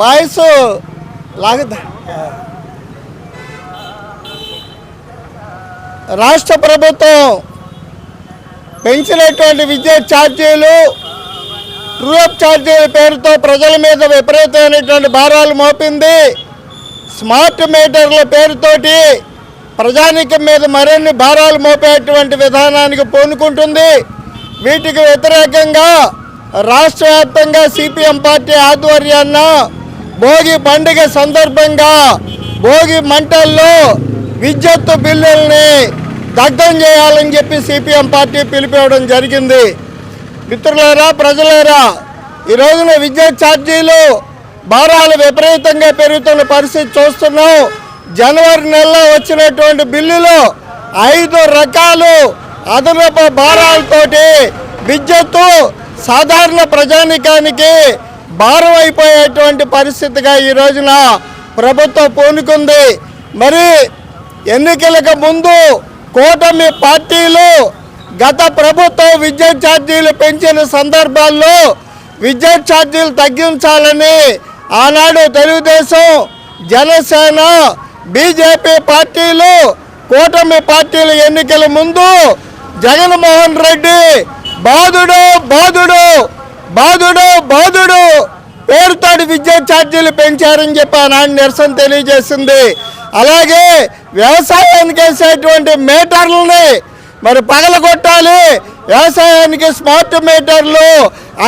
Boys లాగదా రాష్ట్ర ప్రభుత్వం పెంచినటువంటి విద్యుత్ ఛార్జీలు ట్రూఅప్ ఛార్జీల పేరుతో ప్రజల మీద విపరీతమైనటువంటి భారాలు మోపింది. స్మార్ట్ మీటర్ల పేరుతోటి ప్రజానికం మీద మరిన్ని భారాలు మోపేటువంటి విధానానికి పూనుకుంటుంది. వీటికి వ్యతిరేకంగా రాష్ట్ర వ్యాప్తంగా సిపిఎం పార్టీ ఆధ్వర్యాన్న భోగి పండుగ సందర్భంగా భోగి మంటల్లో విద్యుత్ బిల్లుల్ని దగ్ధం చేయాలని చెప్పి సిపిఎం పార్టీ పిలిపివ్వడం జరిగింది. మిత్రులారా ప్రజలారా ఈ రోజున విద్యుత్ ఛార్జీలు భారాలు విపరీతంగా పెరుగుతున్న పరిస్థితి చూస్తున్నాం. జనవరి నెలలో వచ్చినటువంటి బిల్లులో ఐదు రకాలు అదనపు భారాలతోటి విద్యుత్తు సాధారణ ప్రజానికానికి భారం అయిపోయేటువంటి పరిస్థితిగా ఈ రోజున ప్రభుత్వం పూనుకుంది. మరి ఎన్నికలకు ముందు కూటమి పార్టీలు గత ప్రభుత్వం విద్యుత్ ఛార్జీలు పెంచిన సందర్భాల్లో విద్యుత్ ఛార్జీలు తగ్గించాలని ఆనాడు తెలుగుదేశం జనసేన బీజేపీ పార్టీలు కూటమి పార్టీలు ఎన్నికల ముందు జగన్మోహన్ రెడ్డి బాధుడు బాధుడు బాధుడు బాధుడు పేరుతోటి విద్యుత్ ఛార్జీలు పెంచారని చెప్పి ఆనాడు నిరసన తెలియజేసింది. అలాగే వ్యవసాయానికి వేసేటువంటి మీటర్లని మరి పగలగొట్టాలి. వ్యవసాయానికి స్మార్ట్ మీటర్లు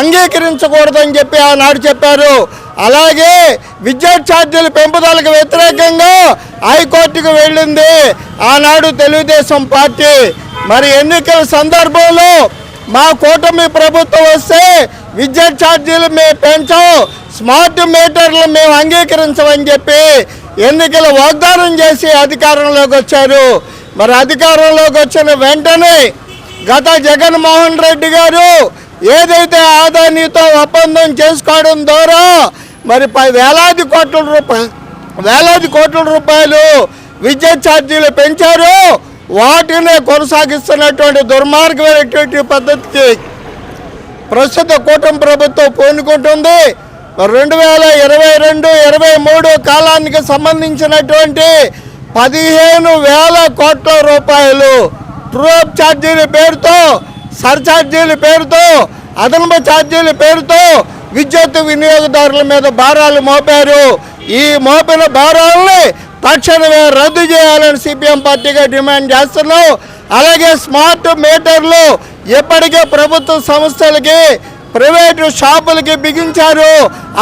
అంగీకరించకూడదని చెప్పి ఆనాడు చెప్పారు. అలాగే విద్యుత్ ఛార్జీల పెంపుదలకు వ్యతిరేకంగా హైకోర్టుకు వెళ్ళింది ఆనాడు తెలుగుదేశం పార్టీ. మరి ఎన్నికల సందర్భంలో మా కూటమి ప్రభుత్వం వస్తే విద్యుత్ ఛార్జీలు మేము పెంచాం స్మార్ట్ మీటర్లు మేము అంగీకరించమని చెప్పి ఎన్నికల వాగ్దానం చేసి అధికారంలోకి వచ్చారు. మరి అధికారంలోకి వచ్చిన వెంటనే గత జగన్మోహన్ రెడ్డి గారు ఏదైతే ఆదానితో ఒప్పందం చేసుకోవడం ద్వారా మరి వేలాది కోట్ల రూపాయలు వేలాది కోట్ల రూపాయలు విద్యుత్ ఛార్జీలు పెంచారు. వాటిని కొనసాగిస్తున్నటువంటి దుర్మార్గమైనటువంటి పద్ధతికి ప్రస్తుత కూటమి ప్రభుత్వం పూనుకుంటుంది. రెండు వేల ఇరవై రెండు ఇరవై మూడు కాలానికి సంబంధించినటువంటి పదిహేను వేల కోట్ల రూపాయలు ట్రూప్ ఛార్జీల పేరుతో సర్ఛార్జీల పేరుతో అదనపు ఛార్జీల పేరుతో విద్యుత్ వినియోగదారుల మీద భారాలు మోపారు. ఈ మోపిన భారాలని తక్షణమే రద్దు చేయాలని సిపిఎం పార్టీగా డిమాండ్ చేస్తున్నాం. అలాగే స్మార్ట్ మీటర్లు ఇప్పటికే ప్రభుత్వ సంస్థలకి ప్రైవేటు షాపులకి బిగించారు.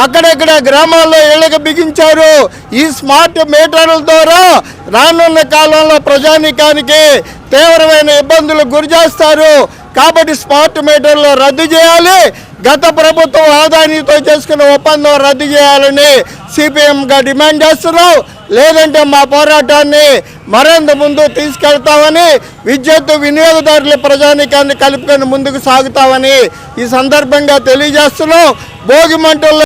అక్కడక్కడ గ్రామాల్లో ఇళ్ళకి బిగించారు. ఈ స్మార్ట్ మీటర్ల ద్వారా రానున్న కాలంలో ప్రజానీకానికి తీవ్రమైన ఇబ్బందులు గురి చేస్తారు కాబట్టి స్మార్ట్ మీటర్లు రద్దు చేయాలి. గత ప్రభుత్వం ఆదాయంతో చేసుకున్న ఒప్పందం రద్దు చేయాలని సిపిఎంగా డిమాండ్ చేస్తున్నాం లేదంటే మా పోరాటాన్ని మరింత ముందు తీసుకెళ్తామని విద్యుత్ వినియోగదారుల ప్రజానీకాన్ని కలుపుకొని ముందుకు సాగుతామని ఈ సందర్భంగా తెలియజేస్తున్నాం భోగి మంటల్లో